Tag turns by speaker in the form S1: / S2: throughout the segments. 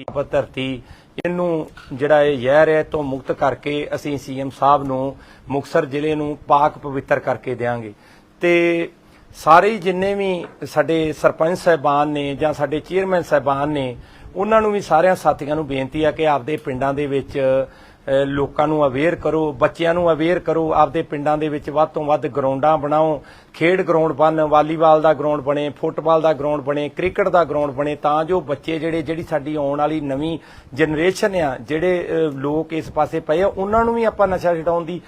S1: ਦੀ ਧਰਤੀ, ਇਹਨੂੰ ਜਿਹੜਾ ਇਹ ਜ਼ਹਿਰ ਹੈ ਤੋਂ ਮੁਕਤ ਕਰਕੇ ਅਸੀਂ ਸੀਐਮ ਸਾਹਿਬ ਨੂੰ ਮੁਕਸਰ ਜ਼ਿਲ੍ਹੇ ਨੂੰ ਪਾਕ ਪਵਿੱਤਰ ਕਰਕੇ ਦੇਵਾਂਗੇ ਤੇ ਸਾਰੇ ਜਿੰਨੇ ਵੀ ਸਾਡੇ ਸਰਪੰਚ ਸਾਹਿਬਾਨ ਨੇ ਜਾਂ ਸਾਡੇ ਚੇਅਰਮੈਨ ਸਾਹਿਬਾਨ ਨੇ, ਉਹਨਾਂ ਨੂੰ ਵੀ ਸਾਰਿਆਂ ਸਾਥੀਆਂ ਨੂੰ ਬੇਨਤੀ ਆ ਕਿ ਆਪਦੇ ਪਿੰਡਾਂ ਦੇ ਵਿੱਚ ਲੋਕਾਂ ਨੂੰ ਅਵੇਅਰ ਕਰੋ, ਬੱਚਿਆਂ ਨੂੰ ਅਵੇਅਰ ਕਰੋ, ਆਪਦੇ ਪਿੰਡਾਂ ਦੇ ਵਿੱਚ ਵੱਧ ਤੋਂ ਵੱਧ ਗਰਾਊਂਡਾਂ ਬਣਾਓ। ਖੇਡ ਗਰਾਊਂਡ ਬਣ, ਵਾਲੀਬਾਲ ਦਾ ਗਰਾਊਂਡ ਬਣੇ, ਫੁੱਟਬਾਲ ਦਾ ਗਰਾਊਂਡ ਬਣੇ, ਕ੍ਰਿਕਟ ਦਾ ਗਰਾਊਂਡ ਬਣੇ, ਤਾਂ ਜੋ ਬੱਚੇ ਜਿਹੜੇ, ਜਿਹੜੀ ਸਾਡੀ ਆਉਣ ਵਾਲੀ ਨਵੀਂ ਜਨਰੇਸ਼ਨ ਆ, ਜਿਹੜੇ ਲੋਕ ਇਸ ਪਾਸੇ ਪਏ ਆ, ਉਹਨਾਂ ਨੂੰ ਵੀ ਆਪਾਂ ਨਸ਼ਾ ਛਡਾਉਣ ਦੀ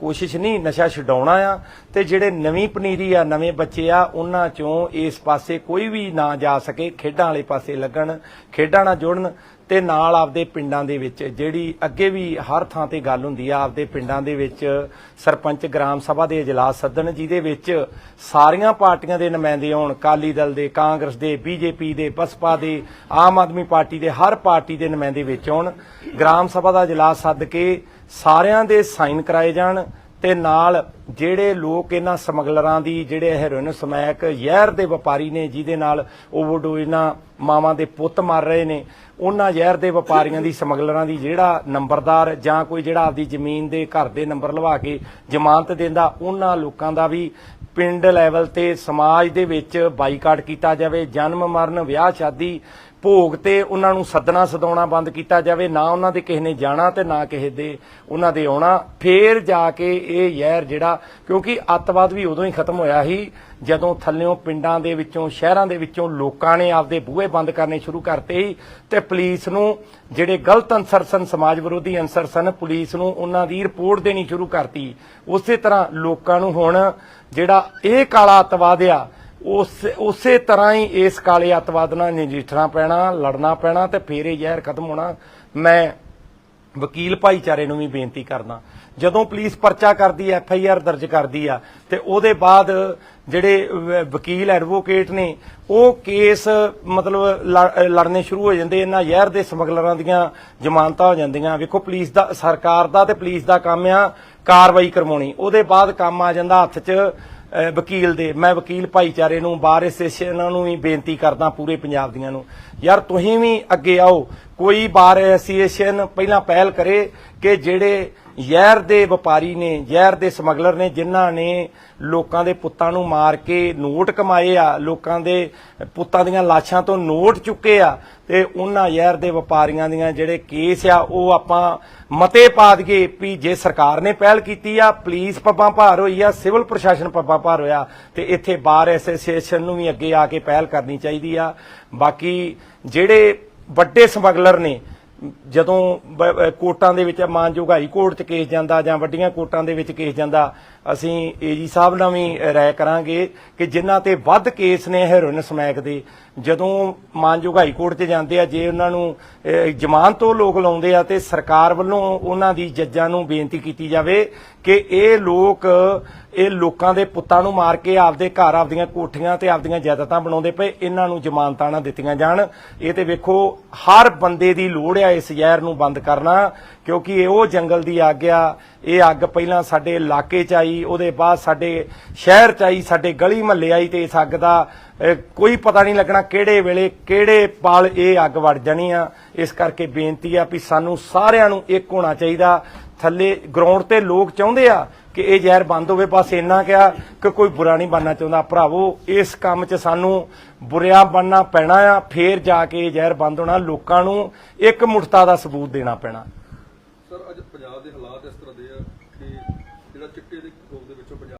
S1: ਕੋਸ਼ਿਸ਼ ਨਹੀਂ, ਨਸ਼ਾ ਛਡਾਉਣਾ ਆ। ਤੇ ਜਿਹੜੇ ਨਵੀਂ ਪਨੀਰੀ ਆ, ਨਵੇਂ ਬੱਚੇ ਆ, ਉਹਨਾਂ ਚੋਂ ਇਸ ਪਾਸੇ ਕੋਈ ਵੀ ਨਾ ਜਾ ਸਕੇ, ਖੇਡਾਂ ਵਾਲੇ ਪਾਸੇ ਲੱਗਣ, ਖੇਡਾਂ ਨਾਲ ਜੁੜਨ। ਤੇ ਨਾਲ ਆਪਦੇ ਪਿੰਡਾਂ ਦੇ ਵਿੱਚ, ਜਿਹੜੀ ਅੱਗੇ ਵੀ ਹਰ ਥਾਂ ਤੇ ਗੱਲ ਹੁੰਦੀ ਆ, ਆਪਦੇ ਪਿੰਡਾਂ ਦੇ ਵਿੱਚ ਸਰਪੰਚ ਗ੍ਰਾਮ ਸਭਾ ਦੇ ਇਜਲਾਸ ਸੱਦਣ, ਜਿਹਦੇ ਵਿੱਚ ਸਾਰੀਆਂ ਪਾਰਟੀਆਂ ਦੇ ਨੁਮਾਇੰਦੇ ਆਉਣ ਕਾਲੀ ਦਲ ਦੇ, ਕਾਂਗਰਸ ਦੇ, ਬੀਜੇਪੀ ਦੇ, ਬਸਪਾ ਦੇ, ਆਮ ਆਦਮੀ ਪਾਰਟੀ ਦੇ, ਹਰ ਪਾਰਟੀ ਦੇ ਨੁਮਾਇੰਦੇ ਵਿੱਚ ਆਉਣ ਗ੍ਰਾਮ ਸਭਾ ਦਾ ਇਜਲਾਸ ਸੱਦ ਕੇ ਸਾਰਿਆਂ ਦੇ ਸਾਈਨ ਕਰਾਏ ਜਾਣ ਤੇ ਨਾਲ ਜਿਹੜੇ ਲੋਕ ਇਹਨਾਂ ਸਮਗਲਰਾਂ ਦੀ, ਜਿਹੜੇ ਹੈਰੋਇਨ ਸਮੈਕ ਜ਼ਹਿਰ ਦੇ ਵਪਾਰੀ ਨੇ, ਜਿਹਦੇ ਨਾਲ ਓਵਰਡੋਜ਼ ਨਾਲ ਮਾਵਾਂ ਦੇ ਪੁੱਤ ਮਰ ਰਹੇ ਨੇ, ਉਹਨਾਂ ਜ਼ਹਿਰ ਦੇ ਵਪਾਰੀਆਂ ਦੀ, ਸਮਗਲਰਾਂ ਦੀ ਜਿਹੜਾ ਨੰਬਰਦਾਰ ਜਾਂ ਕੋਈ ਜਿਹੜਾ ਆਪਦੀ ਜ਼ਮੀਨ ਦੇ ਘਰ ਦੇ ਨੰਬਰ ਲਵਾ ਕੇ ਜ਼ਮਾਨਤ ਦਿੰਦਾ, ਉਹਨਾਂ ਲੋਕਾਂ ਦਾ ਵੀ ਪਿੰਡ ਲੈਵਲ ਤੇ ਸਮਾਜ ਦੇ ਵਿੱਚ ਬਾਈਕਾਟ ਕੀਤਾ ਜਾਵੇ, ਜਨਮ, ਮਰਨ, ਵਿਆਹ, ਸ਼ਾਦੀ, ਭੋਗ ਤੇ ਉਹਨਾਂ ਨੂੰ ਸੱਦਣਾ, ਸਦਾਉਣਾ, ਬੰਦ ਕੀਤਾ ਜਾਵੇ। ਨਾ ਉਹਨਾਂ ਦੇ ਕਿਸੇ ਨੇ ਜਾਣਾ ਤੇ ਨਾ ਕਿਸੇ ਦੇ ਉਹਨਾਂ ਦੇ ਆਉਣਾ। ਫੇਰ ਜਾ ਕੇ ਇਹ ਯਹਿਰ ਜਿਹੜਾ, ਕਿਉਂਕਿ ਅੱਤਵਾਦ ਵੀ ਉਦੋਂ ਹੀ ਖਤਮ ਹੋਇਆ ਸੀ ਜਦੋਂ ਥੱਲਿਓਂ ਪਿੰਡਾਂ ਦੇ ਵਿੱਚੋਂ, ਸ਼ਹਿਰਾਂ ਦੇ ਵਿੱਚੋਂ ਲੋਕਾਂ ਨੇ ਆਪਦੇ ਬੂਹੇ ਬੰਦ ਕਰਨੇ ਸ਼ੁਰੂ ਕਰਤੇ ਸੀ ਤੇ ਪੁਲਿਸ ਨੂੰ ਜਿਹੜੇ ਗਲਤ ਅਨਸਰ ਸਨ, ਸਮਾਜ ਵਿਰੋਧੀ ਅਨਸਰ ਸਨ, ਪੁਲਿਸ ਨੂੰ ਉਹਨਾਂ ਦੀ ਰਿਪੋਰਟ ਦੇਣੀ ਸ਼ੁਰੂ ਕਰਤੀ। ਉਸੇ ਤਰ੍ਹਾਂ ਲੋਕਾਂ ਨੂੰ ਹੁਣ ਜਿਹੜਾ ਇਹ ਕਾਲਾ ਅਤਵਾਦ ਆ, ਉਸ, ਉਸੇ ਤਰ੍ਹਾਂ ਹੀ ਇਸ ਕਾਲੇ ਅਤਵਾਦ ਨਾਲ ਨਜਿੱਠਣਾ ਪੈਣਾ, ਲੜਨਾ ਪੈਣਾ ਤੇ ਫੇਰ ਇਹ ਜ਼ਹਿਰ ਖਤਮ ਹੋਣਾ। ਮੈਂ ਵਕੀਲ ਭਾਈਚਾਰੇ ਨੂੰ ਵੀ ਬੇਨਤੀ ਕਰਦਾ। ਜਦੋਂ ਪੁਲਿਸ ਪਰਚਾ ਕਰਦੀ ਐ ਐਫ ਆਈ ਆਰ ਦਰਜ ਕਰਦੀ ਆ, ਤੇ ਉਹਦੇ ਬਾਅਦ ਜਿਹੜੇ ਵਕੀਲ ਐਡਵੋਕੇਟ ਨੇ, ਉਹ ਕੇਸ ਮਤਲਬ ਲੜਨੇ ਸ਼ੁਰੂ ਹੋ ਜਾਂਦੇ, ਇਹਨਾਂ ਜ਼ਹਿਰ ਦੇ ਸਮਗਲਰਾਂ ਦੀਆਂ ਜ਼ਮਾਨਤਾਂ ਹੋ ਜਾਂਦੀਆਂ। ਵੇਖੋ, ਪੁਲਿਸ ਦਾ, ਸਰਕਾਰ ਦਾ ਤੇ ਪੁਲਿਸ ਦਾ ਕੰਮ ਆ ਕਾਰਵਾਈ ਕਰਵਾਉਣੀ। ਉਹਦੇ ਬਾਅਦ ਕੰਮ ਆ ਜਾਂਦਾ ਹੱਥ 'ਚ ਵਕੀਲ ਦੇ। ਮੈਂ ਵਕੀਲ ਭਾਈਚਾਰੇ ਨੂੰ ਬਾਰ ਐਸੋਸੀਏਸ਼ਨਾਂ ਨੂੰ ਵੀ ਬੇਨਤੀ ਕਰਦਾ, ਪੂਰੇ ਪੰਜਾਬ ਦੀਆਂ ਨੂੰ। ਯਾਰ, ਤੁਸੀਂ ਵੀ ਅੱਗੇ ਆਓ। ਕੋਈ ਬਾਰ ਐਸੋਸੀਏਸ਼ਨ ਪਹਿਲਾਂ ਪਹਿਲ ਕਰੇ ਕਿ ਜਿਹੜੇ ਜ਼ਹਿਰ ਦੇ ਵਪਾਰੀ ਨੇ, ਜ਼ਹਿਰ ਦੇ ਸਮਗਲਰ ਨੇ, ਜਿਨ੍ਹਾਂ ਨੇ ਲੋਕਾਂ ਦੇ ਪੁੱਤਾਂ ਨੂੰ ਮਾਰ ਕੇ ਨੋਟ ਕਮਾਏ ਆ, ਲੋਕਾਂ ਦੇ ਪੁੱਤਾਂ ਦੀਆਂ ਲਾਸ਼ਾਂ ਤੋਂ ਨੋਟ ਚੁੱਕੇ ਆ, ਤੇ ਉਹਨਾਂ ਜ਼ਹਿਰ ਦੇ ਵਪਾਰੀਆਂ ਦੀਆਂ ਜਿਹੜੇ ਕੇਸ ਆ, ਉਹ ਆਪਾਂ ਮਤੇ ਪਾ ਦਈਏ ਵੀ ਜੇ ਸਰਕਾਰ ਨੇ ਪਹਿਲ ਕੀਤੀ ਆ, ਪੁਲਿਸ ਪੱਬਾਂ ਭਾਰ ਹੋਈ ਆ, ਸਿਵਲ ਪ੍ਰਸ਼ਾਸਨ ਪੱਬਾਂ ਭਾਰ ਹੋਇਆ, ਤੇ ਇੱਥੇ ਬਾਰ ਐਸੋਸੀਏਸ਼ਨ ਨੂੰ ਵੀ ਅੱਗੇ ਆ ਕੇ ਪਹਿਲ ਕਰਨੀ ਚਾਹੀਦੀ ਆ। ਬਾਕੀ ਜਿਹੜੇ ਵੱਡੇ ਸਮਗਲਰ ਨੇ ਜਦੋਂ ਬ- ਕੋਰਟਾਂ ਦੇ ਵਿੱਚ ਮਾਨਯੋਗ ਹਾਈ ਕੋਰਟ 'ਚ ਕੇਸ ਜਾਂਦਾ ਜਾਂ ਵੱਡੀਆਂ ਕੋਰਟਾਂ ਦੇ ਵਿੱਚ ਕੇਸ ਜਾਂਦਾ ਅਸੀਂ ਏਜੀ ਸਾਹਿਬ ਨਾਲ ਵੀ ਰਾਏ ਕਰਾਂਗੇ ਕਿ ਜਿਨ੍ਹਾਂ ਤੇ ਵੱਧ ਕੇਸ ਨੇ ਹੈਰੋਇਨ ਸਮੈਕ ਦੇ ਜਦੋਂ ਮਾਨਯੋਗ ਹਾਈ ਕੋਰਟ 'ਚ ਜਾਂਦੇ ਆ ਜੇ ਉਹਨਾਂ ਨੂੰ ਅ, ਜ਼ਮਾਨਤ ਤੋਂ ਲੋਕ ਲਾਉਂਦੇ ਆ ਤੇ ਸਰਕਾਰ ਵੱਲੋਂ ਉਹਨਾਂ ਦੀ ਜੱਜਾਂ ਨੂੰ ਬੇਨਤੀ ਕੀਤੀ ਜਾਵੇ ਕਿ ਇਹ ਲੋਕ ਇਹ ਲੋਕਾਂ ਦੇ ਪੁੱਤਾਂ ਨੂੰ ਮਾਰ ਕੇ ਆਪਦੇ ਘਰ, ਆਪਦੀਆਂ ਕੋਠੀਆਂ ਤੇ ਆਪਦੀਆਂ ਜਾਇਦਾਦਾਂ ਬਣਾਉਂਦੇ ਪਏ, ਇਹਨਾਂ ਨੂੰ ਜ਼ਮਾਨਤਾਂ ਨਾ ਦਿੱਤੀਆਂ ਜਾਣ। ਇਹ ਤੇ ਵੇਖੋ, ਹਰ ਬੰਦੇ ਦੀ ਲੋੜ ਆ ਇਸ ਜ਼ਹਿਰ ਨੂੰ ਬੰਦ ਕਰਨਾ, ਕਿਉਂਕਿ ਇਹ ਉਹ ਜੰਗਲ ਦੀ ਅੱਗ ਆ। ਇਹ ਅੱਗ ਪਹਿਲਾਂ ਸਾਡੇ ਇਲਾਕੇ 'ਚ ਆਈ, ਉਹਦੇ ਬਾਅਦ ਸਾਡੇ ਸ਼ਹਿਰ 'ਚ ਆਈ, ਸਾਡੇ ਗਲੀ ਮਹੱਲੇ ਆਈ ਤੇ ਇਸ ਅੱਗ ਦਾ ਕੋਈ ਪਤਾ ਨਹੀਂ ਲੱਗਣਾ ਕਿਹੜੇ ਵੇਲੇ ਕਿਹੜੇ ਪਾਲ ਇਹ ਅੱਗ ਵੜ ਜਾਣੀ ਆ। ਇਸ ਕਰਕੇ ਬੇਨਤੀ ਆ ਵੀ ਸਾਨੂੰ ਸਾਰਿਆਂ ਨੂੰ ਇੱਕ ਹੋਣਾ ਚਾਹੀਦਾ। ਥੱਲੇ ਗਰਾਊਂਡ ਤੇ ਲੋਕ ਚਾਹੁੰਦੇ ਆ ਕਿ ਇਹ ਜ਼ਹਿਰ ਬੰਦ ਹੋਵੇ, ਬਸ ਇੰਨਾ ਕਿਹਾ ਕਿ ਕੋਈ ਬੁਰਾ ਨਹੀਂ ਬਣਨਾ ਚਾਹੁੰਦਾ। ਭਰਾਵੋ, ਇਸ ਕੰਮ 'ਚ ਸਾਨੂੰ ਬੁਰਿਆ ਬਣਨਾ ਪੈਣਾ ਆ, ਫੇਰ ਜਾ ਕੇ ਇਹ ਜ਼ਹਿਰ ਬੰਦ ਹੋਣਾ, ਲੋਕਾਂ ਨੂੰ ਇੱਕ ਮੁਠਤਾ ਦਾ ਸਬੂਤ ਦੇਣਾ ਪੈਣਾ।
S2: ਸਰ, ਅੱਜ ਪੰਜਾਬ ਦੇ ਹਾਲਾਤ ਇਸ ਤਰ੍ਹਾਂ ਦੇ ਆ ਕਿ ਜਿਹੜਾ ਚਿੱਟੇ ਦੇ